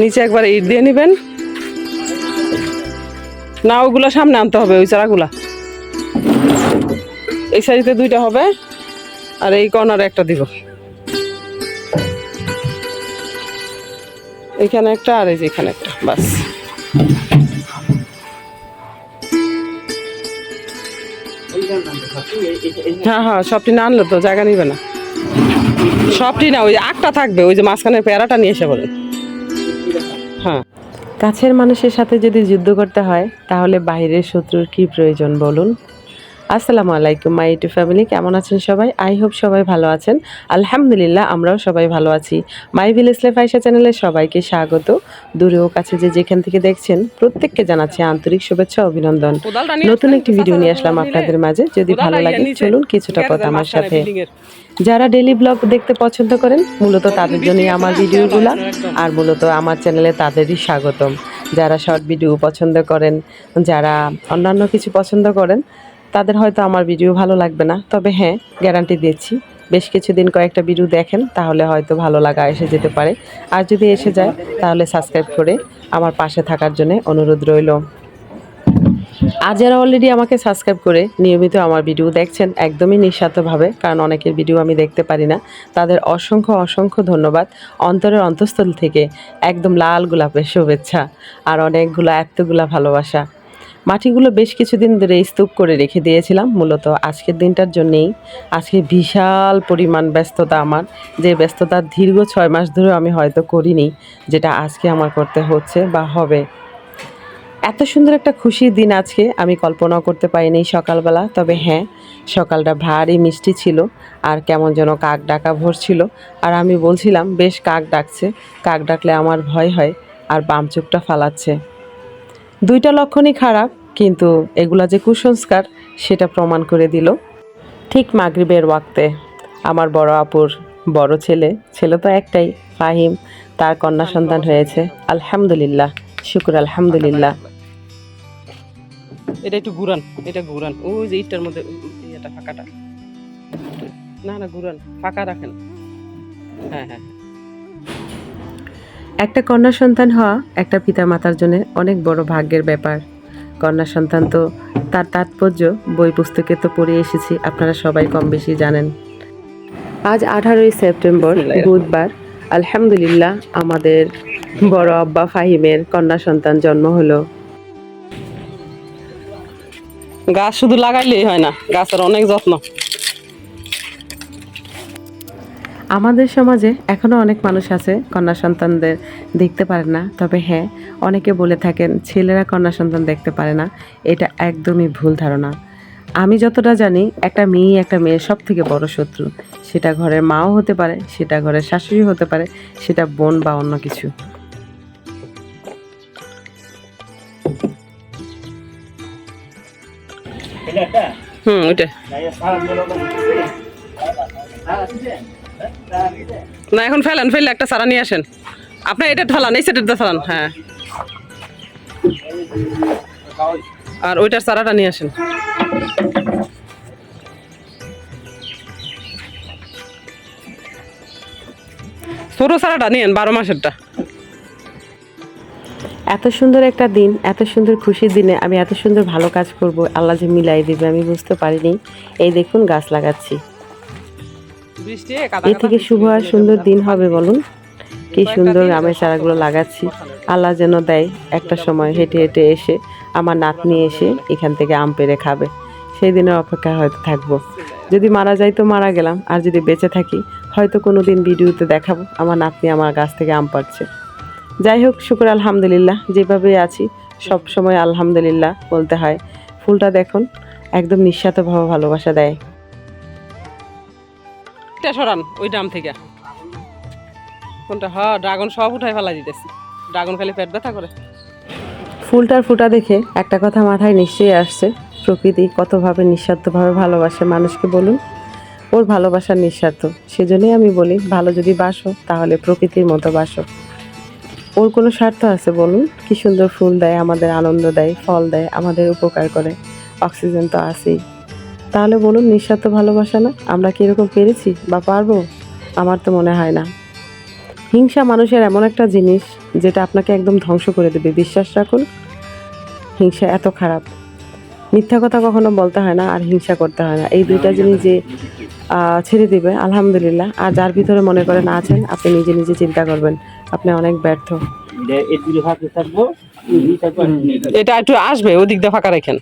নিচে একবার ইট দিয়ে নেবেন। না, ওগুলো সামনে আনতে হবে, ওই চারাগুলা। এই সাইডে দুইটা হবে, আর এই কর্নারে একটা দিব। এখানে একটা আর এই যে এখানে একটা, বাস। হ্যাঁ হ্যাঁ সবটি না আনলে তো জায়গা নিবে না। সবটি না, ওই আটটা থাকবে, ওই যে মাঝখানে প্যারাটা নিয়ে এসে বলে। হ্যাঁ। কাছের মানুষের সাথে যদি যুদ্ধ করতে হয়, তাহলে বাইরের শত্রুর কি প্রয়োজন বলুন? আসসালামু আলাইকুম মাই ইউটিউব ফ্যামিলি কেমন আছেন সবাই? আই হোপ সবাই ভালো আছেন। আলহামদুলিল্লাহ আমরাও সবাই ভালো আছি। মাই ভিলেজ লাইফ আয়সা চ্যানেলে সবাইকে স্বাগত। দূরে ও কাছে যে যেখান থেকে দেখছেন প্রত্যেককে জানাচ্ছি আন্তরিক শুভেচ্ছা অভিনন্দন। নতুন একটি ভিডিও নিয়ে আসলাম আপনাদের মাঝে। যদি ভালো লাগে চলুন কিছুটা কথা আমার সাথে। যারা ডেলি ব্লগ দেখতে পছন্দ করেন মূলত তাদের জন্যই আমার ভিডিওগুলো আর মূলত আমার চ্যানেলে তাদেরই স্বাগতম। যারা শর্ট ভিডিও পছন্দ করেন যারা অন্যান্য কিছু পছন্দ করেন তাদের হয়তো আমার ভিডিও ভালো লাগবে না। তবে হ্যাঁ গ্যারান্টি দিচ্ছি বেশ কিছুদিন কয়েকটা ভিডিও দেখেন, তাহলে হয়তো ভালো লাগা এসে যেতে পারে। আর যদি এসে যায়, তাহলে সাবস্ক্রাইব করে আমার পাশে থাকার জন্য অনুরোধ রইল। আর যারা অলরেডি আমাকে সাবস্ক্রাইব করে নিয়মিত আমার ভিডিও দেখছেন, একদমই নিঃস্বার্থভাবে, কারণ অনেকের ভিডিও আমি দেখতে পারি না, তাদের অসংখ্য অসংখ্য ধন্যবাদ। অন্তরের অন্তঃস্থল থেকে একদম লাল গোলাপের শুভেচ্ছা আর অনেকগুলো এতগুলা ভালোবাসা। মাটিগুলো বেশ কিছুদিন ধরে স্তূপ করে রেখে দিয়েছিলাম, মূলত আজকের দিনটার জন্যেই। আজকে বিশাল পরিমাণ ব্যস্ততা আমার, যে ব্যস্ততা দীর্ঘ ছয় মাস ধরে আমি হয়তো করিনি, যেটা আজকে আমার করতে হচ্ছে বা হবে। এত সুন্দর একটা খুশির দিন আজকে, আমি কল্পনাও করতে পারিনি সকালবেলা, তবে হ্যাঁ সকালটা ভারী মিষ্টি ছিল, আর কেমন যেন কাক ডাকা ভোর ছিল, আর আমি বলছিলাম, বেশ কাক ডাকছে, কাক ডাকলে আমার ভয় হয়, আর বাম চোখটা ফালাচ্ছে। দুইটা লক্ষণই খারাপ, কিন্তু এগুলা যে কুসংস্কার, সেটা প্রমাণ করে দিল। ঠিক মাগরিবের ওয়াক্তে আমার বড় আপুর বড় ছেলে ছেলে তো একটাই, ফাহিম, তার কন্যা সন্তান হয়েছে। আলহামদুলিল্লাহ, শুকুর আলহামদুলিল্লাহ। এটা একটু ঘুরান, এটা ঘুরান। ওই যে ইটটার মধ্যে ফাঁকাটা। না না, ঘুরান, ফাঁকা রাখেন। হ্যাঁ হ্যাঁ। একটা কন্যা সন্তান হওয়া একটা পিতা মাতার জন্য অনেক বড় ভাগ্যের ব্যাপার। কন্যা সন্তান তো তার তাৎপর্য বই পুস্তকে তো পড়ে এসেছি আপনারা সবাই কম বেশি জানেন। আজ আঠারোই সেপ্টেম্বর বুধবার। আলহামদুলিল্লাহ আমাদের বড় আব্বা ফাহিমের কন্যা সন্তান জন্ম হলো। গাছ শুধু লাগাইলেই হয় না গাছের অনেক যত্ন। আমাদের সমাজে এখনও অনেক মানুষ আছে কন্যা সন্তানদের দেখতে পারে না। তবে হ্যাঁ অনেকে বলে থাকেন ছেলেরা কন্যা সন্তান দেখতে পারে না। এটা একদমই ভুল ধারণা। আমি যতটা জানি একটা মেয়ে একটা মেয়ের সব থেকে বড় শত্রু। সেটা ঘরের মাও হতে পারে সেটা ঘরের শাশুড়ি হতে পারে সেটা বোন বা অন্য কিছু। হুম ওইটা। না, এখন ফেলেন, ফেললে একটা সারা নিয়ে আসেন। আপনি এটা ফেলান এই সেটের ফেলান হ্যাঁ। আর ওইটার সারাটা নিয়ে আসেন। ছোট সারাটা নিয়েন, বারো মাসেরটা। এত সুন্দর একটা দিন, এত সুন্দর খুশির দিনে, আমি এত সুন্দর ভালো কাজ করব, আল্লাহ যে মিলাই দিবে, আমি বুঝতে পারিনি। এই দেখুন গাছ লাগাচ্ছি। এ থেকে শুভ আর সুন্দর দিন হবে বলুন। কি সুন্দর আমের চারাগুলো লাগাচ্ছি। আল্লাহ যেন দেয় একটা সময় হেঁটে হেঁটে এসে আমার নাতনি এসে এখান থেকে আম পেরে খাবে। সেই দিনের অপেক্ষা হয়তো থাকব। যদি মারা যাই তো মারা গেলাম আর যদি বেঁচে থাকি হয়তো কোনো দিন ভিডিওতে দেখাবো আমার নাতনি আমার গাছ থেকে আম পাড়ছে। যাই হোক শুক্র আলহামদুলিল্লাহ যেভাবে আছি সব সময় আলহামদুলিল্লাহ বলতে হয়। ফুলটা দেখুন একদম নিঃস্বার্থভাবে ভালোবাসা দেয়। এটা সরান ওই ডাম থেকে। কোনটা হ্যাঁ ড্রাগন সব উঠাই ফেলা দিতেছি। ড্রাগন খালি পেট ব্যথা করে। ফুলটার ফুটা দেখে একটা কথা মাথায় নিশ্চয়ই আসছে। প্রকৃতি কতভাবে নিঃস্বার্থভাবে ভালোবাসে মানুষকে বলুন। ওর ভালোবাসার নিঃস্বার্থ। সেজন্যই আমি বলি, ভালো যদি বাসো, তাহলে প্রকৃতির মতো বাসো। ওর কোনো স্বার্থ আছে বলুন? কি সুন্দর ফুল দেয়, আমাদের আনন্দ দেয়, ফল দেয়, আমাদের উপকার করে। অক্সিজেন তো আছেই। তাহলে বলুন নিঃস্বার্থ ভালোবাসা না? আমরা কি এরকম পেরেছি বা পারব? আমার তো মনে হয় না। হিংসা মানুষের এমন একটা জিনিস যেটা আপনাকে একদম ধ্বংস করে দেবে বিশ্বাস রাখুন। হিংসা এত খারাপ। মিথ্যা কথা কখনো বলতে হয় না আর হিংসা করতে হয় না। এই দুইটা জিনিস যে ছেড়ে দেবে আলহামদুলিল্লাহ। আর যার ভিতরে মনে করেন আছেন আপনি নিজে নিজে চিন্তা করবেন। আপনি অনেক ব্যর্থ। এটা একটু আসবে ওদিক দিয়ে ফাঁকা রাখেন।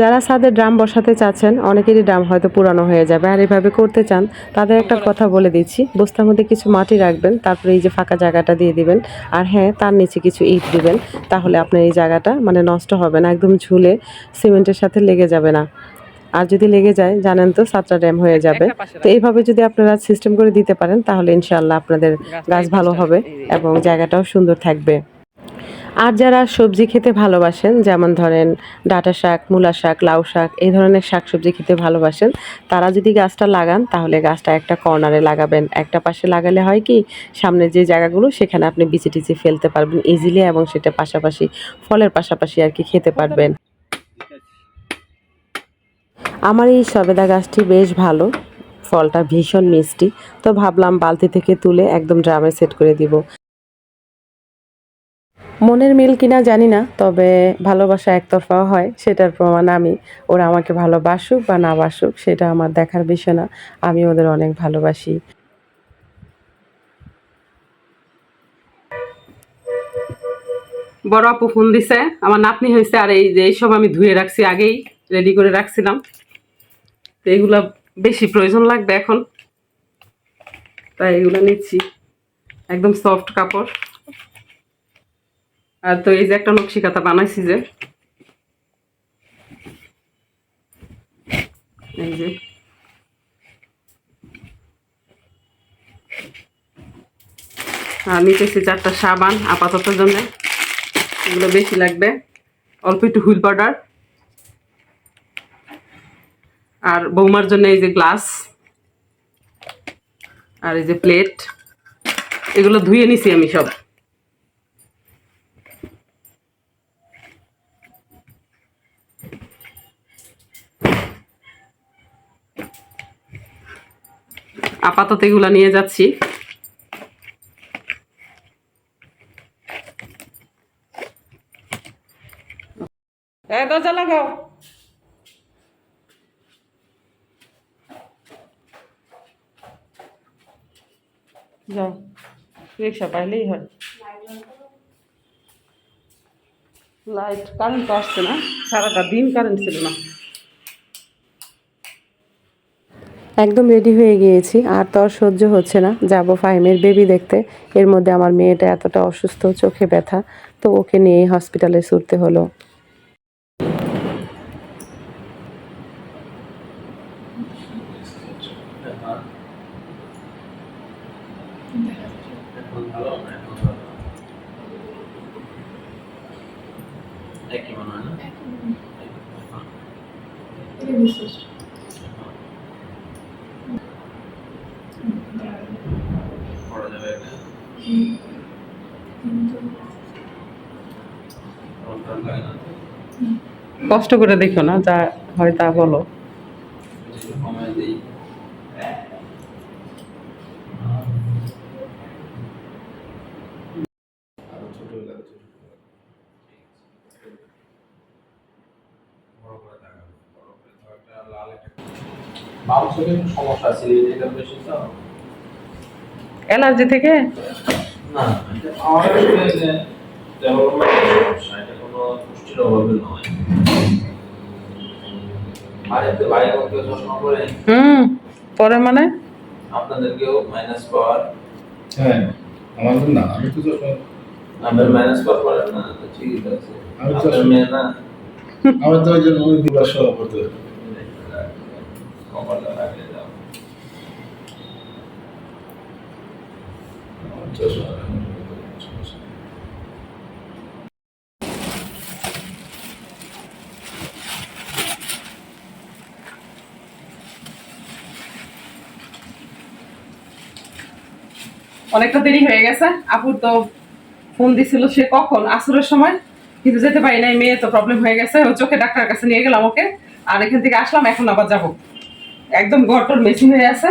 যারা ছাদে ড্রাম বসাতে চাচ্ছেন অনেকেরই ড্রাম হয়তো পুরানো হয়ে যাবে। আর এভাবে করতে চান তাদের একটা কথা বলে দিচ্ছি। বস্তার মধ্যে কিছু মাটি রাখবেন তারপরে এই যে ফাঁকা জায়গাটা দিয়ে দিবেন। আর হ্যাঁ তার নিচে কিছু ইট দিবেন তাহলে আপনার এই জায়গাটা মানে নষ্ট হবে না একদম ঝুলে সিমেন্টের সাথে লেগে যাবে না। আর যদি লেগে যায় জানেন তো সাতটা ড্যাম হয়ে যাবে। তো এইভাবে যদি আপনারা সিস্টেম করে দিতে পারেন তাহলে ইনশাল্লাহ আপনাদের গাছ ভালো হবে। এবং জায়গাটাও সুন্দর থাকবে। আর যারা সবজি খেতে ভালোবাসেন, যেমন ধরেন ডাঁটা শাক, মূলা শাক, লাউ শাক, এই ধরনের শাক সবজি খেতে ভালোবাসেন, তারা যদি গাছটা লাগান, তাহলে গাছটা একটা কর্নারে লাগাবেন। একটা পাশে লাগালে হয় কি, সামনে যে জায়গাগুলো, সেখানে আপনি বিচি টিচি ফেলতে পারবেন ইজিলি এবং সেটা পাশাপাশি, ফলের পাশাপাশি আর কি খেতে পারবেন। আমার এই সবেদা গাছটি বেশ ভালো, ফলটা ভীষণ মিষ্টি, তো ভাবলাম বালতি থেকে তুলে একদম ড্রামে সেট করে দিব। মনের মিল কিনা জানি না, তবে ভালোবাসা একতরফাও হয়, সেটার প্রমাণ আমি। ওরা আমাকে ভালোবাসুক বা না বাসুক, সেটা আমার দেখার বিষয় না। আমি ওদের অনেক ভালোবাসি। বড় আপু ফোন দিছে। আমার নাতনি হয়েছে আর এই যে এইসব আমি ধুয়ে রাখছি, আগেই রেডি করে রাখছিলাম। তো এইগুলা বেশি প্রয়োজন লাগবে এখন। তাই এগুলো নিচ্ছি। একদম সফট কাপড়। আর তো এই যে একটা নকশি বানাইছি যে। এই যে। আর নিতেছি চারটা সাবান আপাতত জন্য। এগুলো বেশি লাগবে। অল্প একটু হুইল পাউডার। আর বৌমার জন্য এই যে গ্লাস। আর এই যে প্লেট। এগুলো ধুয়ে নিছি আমি সব। আপাতত এগুলা নিয়ে যাচ্ছি। যাও, রিক্সা পাইলেই হয়। লাইট কারেন্ট আসছে না, সারাটা দিন কারেন্ট ছিল না। একদম রেডি হয়ে গিয়েছি আর তো আর সহ্য হচ্ছে না। যাব ফাহিমের বেবি দেখতে। এর মধ্যে আমার মেয়েটা এতটা অসুস্থ চোখে ব্যথা তো ওকে নিয়ে হসপিটালে ছুটতে হলো। মনে হয় না করা যাবে এটা রংটা লাগে না কষ্ট করে দেখো না যা হয় তা বলো। অ্যালার্জি থেকে? না আমার সমস্যা পুষ্টির অভাবে নয়। বাড়িতে বাড়ি করতে চশমা করে হুম পরে মানে? আপনাদেরকেও মাইনাস পাওয়ার। হ্যাঁ আমাদের না আমি তো যখন আপনার মাইনাস পাওয়ার করেন না ঠিক আছে। আপনার মেয়ে না? আমার তো ওই জন্য ওই দিবার সভাপতি কপালটা লাগিয়ে দাও চশমা অনেকটা দেরি হয়ে গেছে। আপুর তো ফোন দিছিল সে কখন? আসরের সময়। কিন্তু যেতে পারি নাই, মেয়ে তো প্রবলেম হয়ে গেছে। ও চোখে ডাক্তারের কাছে নিয়ে গেলাম ওকে। আর এখান থেকে আসলাম, এখন আবার যাব। একদম গটর মেশিন হয়ে আছে।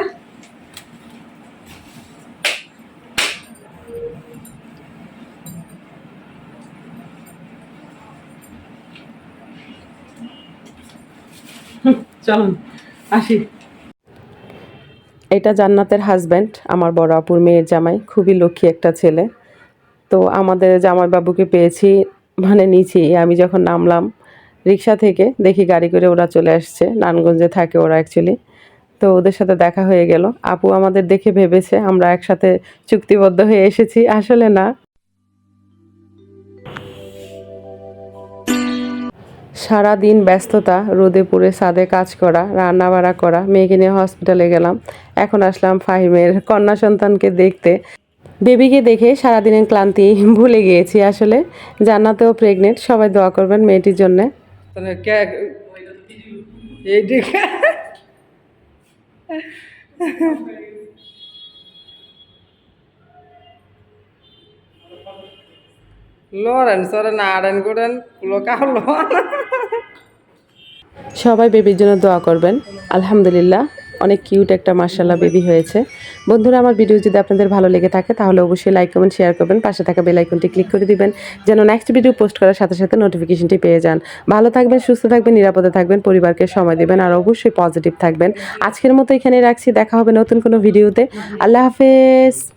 চলুন, আসি। এটা জান্নাতের হাজব্যান্ড আমার বড় আপুর মেয়ের জামাই, খুবই লক্ষ্মী একটা ছেলে। তো আমাদের জামাইবাবুকে পেয়েছি মানে নিচে আমি যখন নামলাম রিক্সা থেকে, দেখি গাড়ি করে ওরা চলে আসছে। নানগঞ্জে থাকে ওরা অ্যাকচুয়ালি তো ওদের সাথে দেখা হয়ে গেল। আপু আমাদের দেখে ভেবেছে, আমরা একসাথে চুক্তিবদ্ধ হয়ে এসেছি। আসলে না। সারা দিন ব্যস্ততা, রোদে পুড়ে ছাদে কাজ করা রান্না বাড়া করা, মেয়েকে নিয়ে হসপিটালে গেলাম। এখন আসলাম ফাহিমের কন্যা সন্তানকে দেখতে। বেবিকে দেখে সারাদিনের ক্লান্তি ভুলে গিয়েছি আসলে। জান্নাতেও প্রেগনেন্ট সবাই দোয়া করবেন মেয়েটির জন্য। লরেন সরেন আড়েন করেন লোকা লোন সবাই বেবির জন্য দোয়া করবেন। আলহামদুলিল্লাহ, অনেক কিউট একটা মার্শাল্লাহ বেবি হয়েছে। বন্ধুরা, আমার ভিডিও যদি আপনাদের ভালো লেগে থাকে, তাহলে অবশ্যই লাইক কমেন্ট শেয়ার করবেন। পাশে থাকা বেল আইকনটি ক্লিক করে দিবেন, যেন নেক্সট ভিডিও পোস্ট করার সাথে সাথে নোটিফিকেশনটি পেয়ে যান। ভালো থাকবেন, সুস্থ থাকবেন, নিরাপদে থাকবেন, পরিবারকে সময় দিবেন, আর অবশ্যই পজিটিভ থাকবেন। আজকের মতো এখানে রাখছি, দেখা হবে নতুন কোনো ভিডিওতে আল্লাহ হাফেজ।